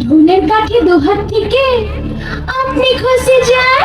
ঢোলের কাঠি দুহাত থেকে আপনি খসে যান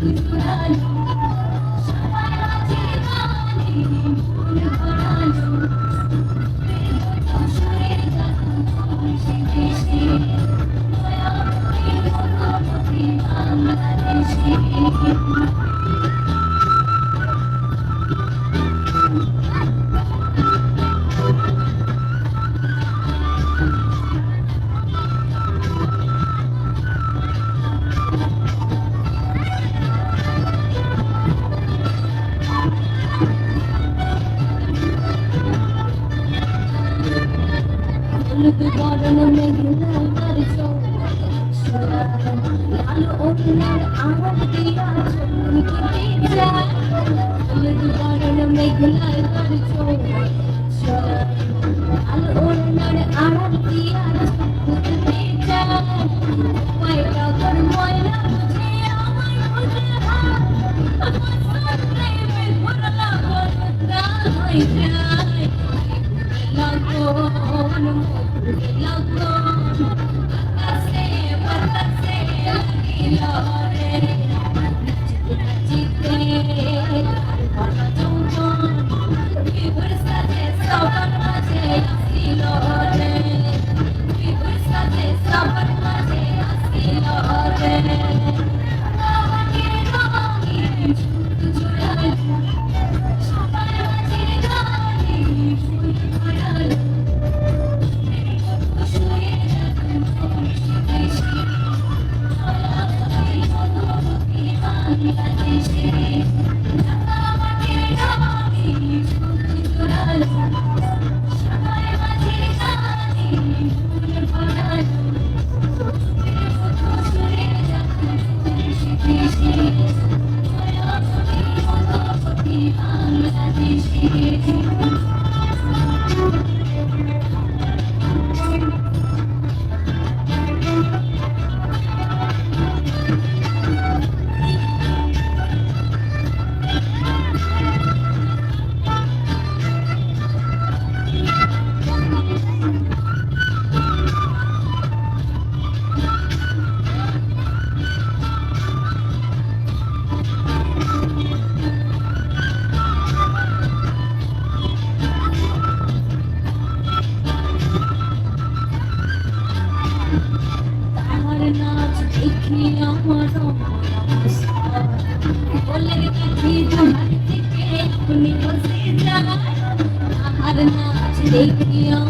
পুরানো সবাই আছে জানি ভুল నాలుగు గోడలు మెరుగుపరచు నాలుగు ఓటున్నాడు ఆమోదిగా నాలుగు గోడలు మెరుగుపరచు నాలుగు ఓటున్నాడు ఆమోదిగా Wait, I'll go to my. I'm Thank you. ano. Baby,